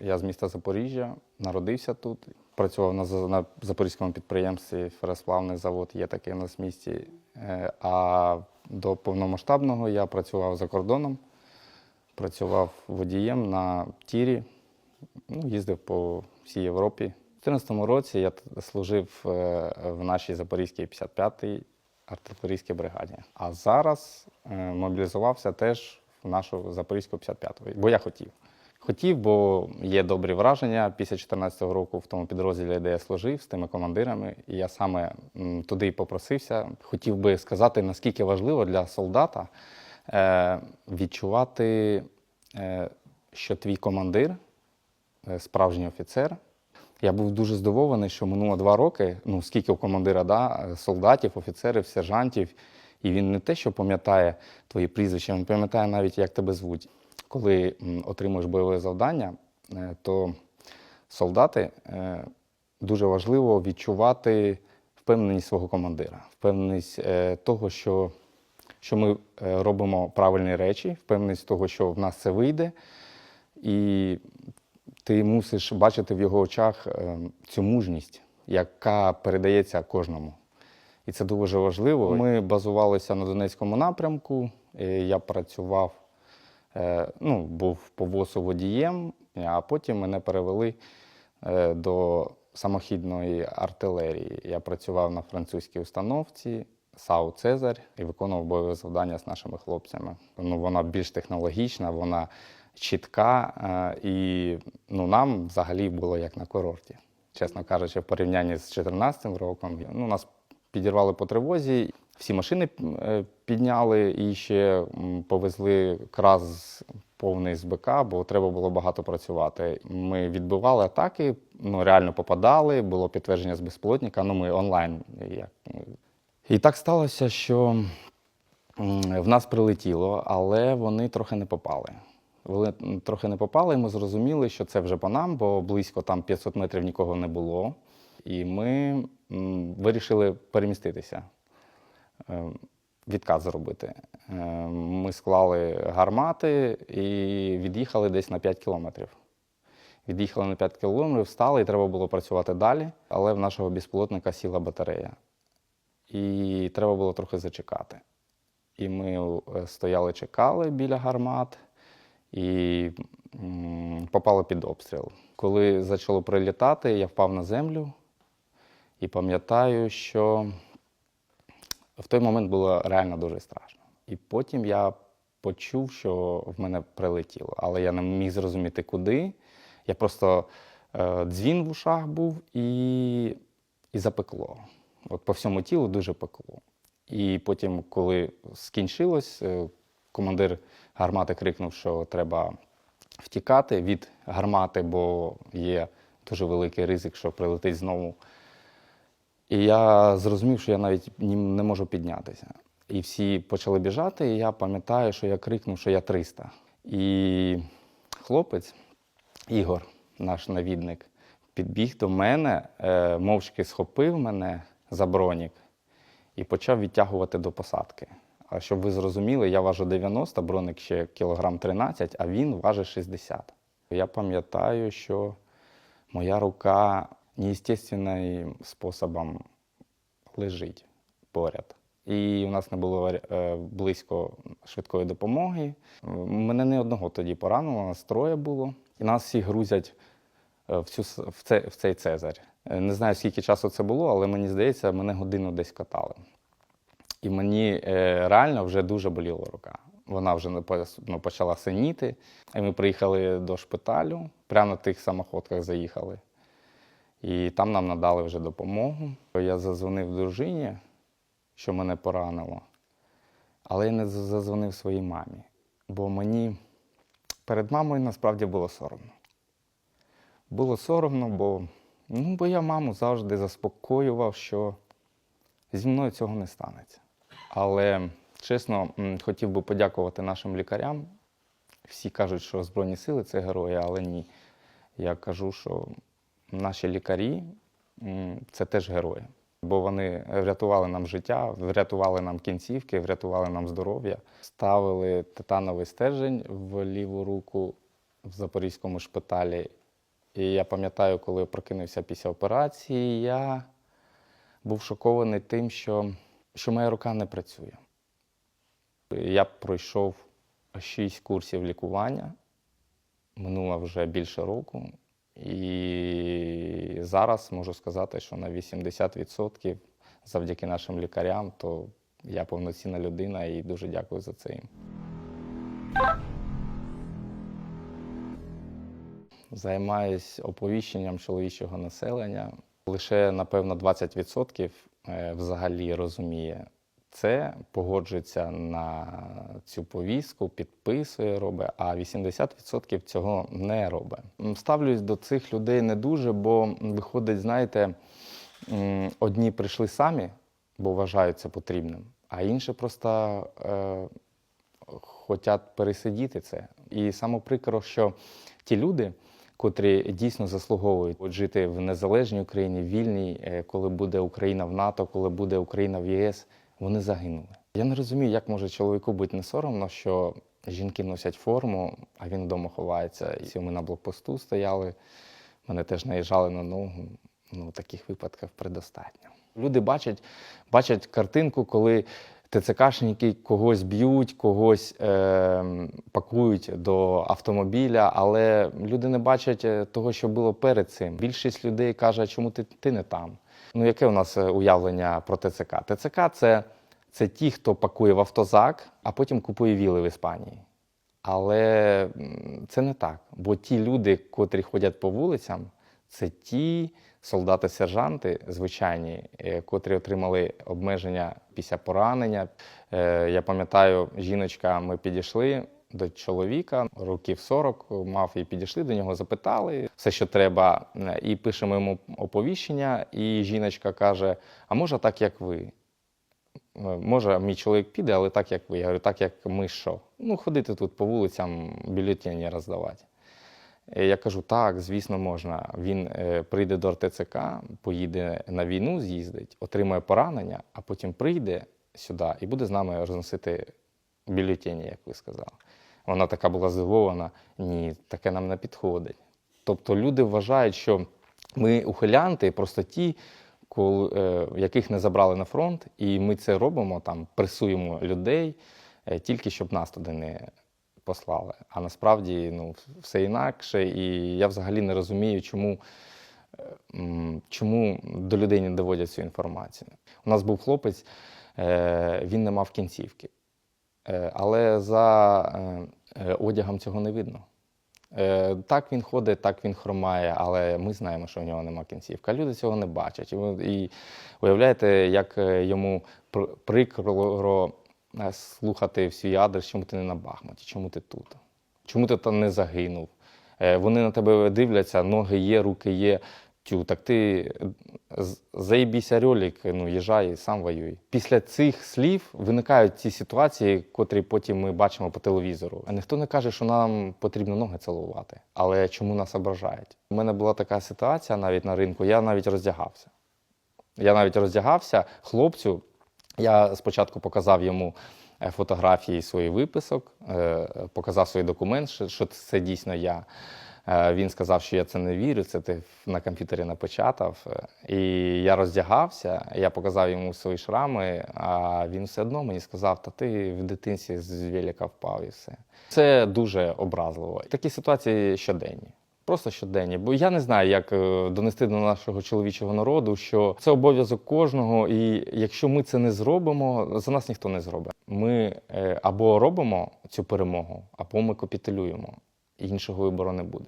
Я з міста Запоріжжя, народився тут. Працював на, на запорізькому підприємстві феросплавний завод, є такий у нас в місті. Е, А до повномасштабного я працював за кордоном, працював водієм на тірі, ну, їздив по всій Європі. У 2014 році я служив е, в нашій Запорізькій 55-й артилерійській бригаді. А зараз е, мобілізувався теж в нашу Запорізьку 55-ту, бо я хотів. Хотів, бо є добрі враження після 2014 року в тому підрозділі, де я служив з тими командирами. І я саме туди і попросився. Хотів би сказати, наскільки важливо для солдата е, відчувати, е, що твій командир е, справжній офіцер. Я був дуже здивований, що минуло два роки. Ну скільки у командира да, солдатів, офіцерів, сержантів, і він не те, що пам'ятає твої прізвища, він пам'ятає навіть, як тебе звуть. Коли отримуєш бойове завдання, е, то солдати е, дуже важливо відчувати впевненість свого командира, впевненість е, того, що, що ми робимо правильні речі, впевненість того, що в нас це вийде. І ти мусиш бачити в його очах цю мужність, яка передається кожному. І це дуже важливо. Ми базувалися на Донецькому напрямку. Я працював, ну, був по ВОСу водієм, а потім мене перевели е, до самохідної артилерії. Я працював на французькій установці. САУ Цезарь і виконував бойове завдання з нашими хлопцями. Ну, вона більш технологічна, вона чітка, е, і ну, нам взагалі було як на курорті. Чесно кажучи, в порівнянні з 2014 роком. Ну, нас підірвали по тривозі, всі машини е, підняли і ще повезли краз повний з БК, бо треба було багато працювати. Ми відбивали атаки, ну реально попадали, було підтвердження з безпілотника, ну ми онлайн. Як, і так сталося, що в нас прилетіло, але вони трохи не попали. Вони трохи не попали, і ми зрозуміли, що це вже по нам, бо близько там 500 метрів нікого не було. І ми вирішили переміститися, е, відкат зробити. Е, Ми склали гармати і від'їхали десь на 5 кілометрів. Від'їхали на 5 кілометрів, встали, і треба було працювати далі, але в нашого безпілотника сіла батарея. І треба було трохи зачекати. І ми е, стояли, чекали біля гармат і попали під обстріл. Коли почало прилітати, я впав на землю і пам'ятаю, що в той момент було реально дуже страшно. І потім я почув, що в мене прилетіло, але я не міг зрозуміти, куди. Я просто е, дзвін в ушах був і, і запекло. От по всьому тілу дуже пекло. І потім, коли скінчилось, е, командир гармати крикнув, що треба втікати від гармати, бо є дуже великий ризик, що прилетить знову. І я зрозумів, що я навіть не можу піднятися. І всі почали біжати, і я пам'ятаю, що я крикнув, що я 300. І хлопець, Ігор, наш навідник, підбіг до мене, е, мовчки схопив мене за бронік і почав відтягувати до посадки. А щоб ви зрозуміли, я важу 90, броник ще кілограм 13, а він важить 60. Я пам'ятаю, що моя рука неестественним способом лежить поряд. І у нас не було е, близько швидкої допомоги. Мене не одного тоді поранило, нас троє було. І нас всі грузять е, в, цю, в, це, в цей Цезарь. Е, Не знаю, скільки часу це було, але мені здається, мене годину десь катали. І мені реально вже дуже боліла рука. Вона вже ну, почала синіти. І ми приїхали до шпиталю, прямо на тих самоходках заїхали. І там нам надали вже допомогу. Я зазвонив дружині, що мене поранило, але я не зазвонив своїй мамі, бо мені перед мамою насправді було соромно. Було соромно, бо, ну, бо я маму завжди заспокоював, що зі мною цього не станеться. Але чесно, хотів би подякувати нашим лікарям. Всі кажуть, що Збройні сили це герої, але ні. Я кажу, що наші лікарі це теж герої, бо вони врятували нам життя, врятували нам кінцівки, врятували нам здоров'я, ставили титановий стержень в ліву руку в запорізькому шпиталі. І я пам'ятаю, коли прокинувся після операції, я був шокований тим, що, що моя рука не працює. Я пройшов шість курсів лікування, минуло вже більше року, і зараз можу сказати, що на 80% завдяки нашим лікарям, то я повноцінна людина і дуже дякую за це їм. Займаюсь оповіщенням чоловічого населення. Лише, напевно, 20% е, взагалі розуміє це, погоджується на цю повістку, підписує, робить, а 80% цього не робить. Ставлюсь до цих людей не дуже, бо виходить, знаєте, одні прийшли самі, бо вважають це потрібним, а інші просто е, хочуть пересидіти це. І саме прикро, що ті люди, котрі дійсно заслуговують жити в незалежній Україні, вільній, е, коли буде Україна в НАТО, коли буде Україна в ЄС, вони загинули. Я не розумію, як може чоловіку бути не соромно, що жінки носять форму, а він вдома ховається. І ми на блокпосту стояли, мене теж наїжджали на ногу. Ну, таких випадків предостатньо. Люди бачать, бачать картинку, коли ТЦКшники когось б'ють, когось е, пакують до автомобіля, але люди не бачать е, того, що було перед цим. Більшість людей каже, чому ти, ти не там? Ну, яке у нас е, уявлення про ТЦК? ТЦК це, це ті, хто пакує в автозак, а потім купує віли в Іспанії. Але це не так. Бо ті люди, котрі ходять по вулицям, це ті солдати-сержанти звичайні, е, котрі отримали обмеження після поранення. Е, Я пам'ятаю, жіночка, ми підійшли до чоловіка, років 40 мав і підійшли до нього, запитали все, що треба, і пишемо йому оповіщення. І жіночка каже: А може так, як ви? Може, мій чоловік піде, але так, як ви. Я говорю, так, як ми що? Ну, ходити тут по вулицям, бюлетені роздавати. Е, Я кажу, так, звісно, можна. Він е, прийде до РТЦК, поїде на війну, з'їздить, отримає поранення, а потім прийде сюди і буде з нами розносити бюлетені, як ви сказали. Вона така була здивована. Ні, таке нам не підходить. Тобто люди вважають, що ми ухилянти, просто ті, коли, е, яких не забрали на фронт, і ми це робимо, там пресуємо людей, е, тільки щоб нас туди не послали. А насправді ну, все інакше. І я взагалі не розумію, чому, е, чому до людей не доводять цю інформацію. У нас був хлопець, е, він не мав кінцівки. Е, Але за е, е, одягом цього не видно. Так він ходить, так він хромає, але ми знаємо, що в нього нема кінцівки. А люди цього не бачать. І уявляєте, як йому прикро слухати в свій адрес, чому ти не на Бахмуті, чому ти тут? Чому ти там не загинув? Вони на тебе дивляться, ноги є, руки є. Тю, так ти е, заїбійся ролик, ну їжджай і сам воюй. Після цих слів виникають ці ситуації, котрі потім ми бачимо по телевізору. А ніхто не каже, що нам потрібно ноги цілувати. Але чому нас ображають? У мене була така ситуація навіть на ринку, я навіть роздягався. Я навіть роздягався хлопцю. Я спочатку показав йому е, фотографії своїх виписок, е, показав свій документ, що це дійсно я. Е, Він сказав, що я це не вірю, це ти на комп'ютері напечатав. Е, І я роздягався, я показав йому свої шрами, а він все одно мені сказав, та ти в дитинстві з велика впав і все. Це дуже образливо. Такі ситуації щоденні. Просто щоденні. Бо я не знаю, як е, донести до нашого чоловічого народу, що це обов'язок кожного, і якщо ми це не зробимо, за нас ніхто не зробить. Ми або робимо цю перемогу, або ми капітулюємо. Іншого вибору не буде.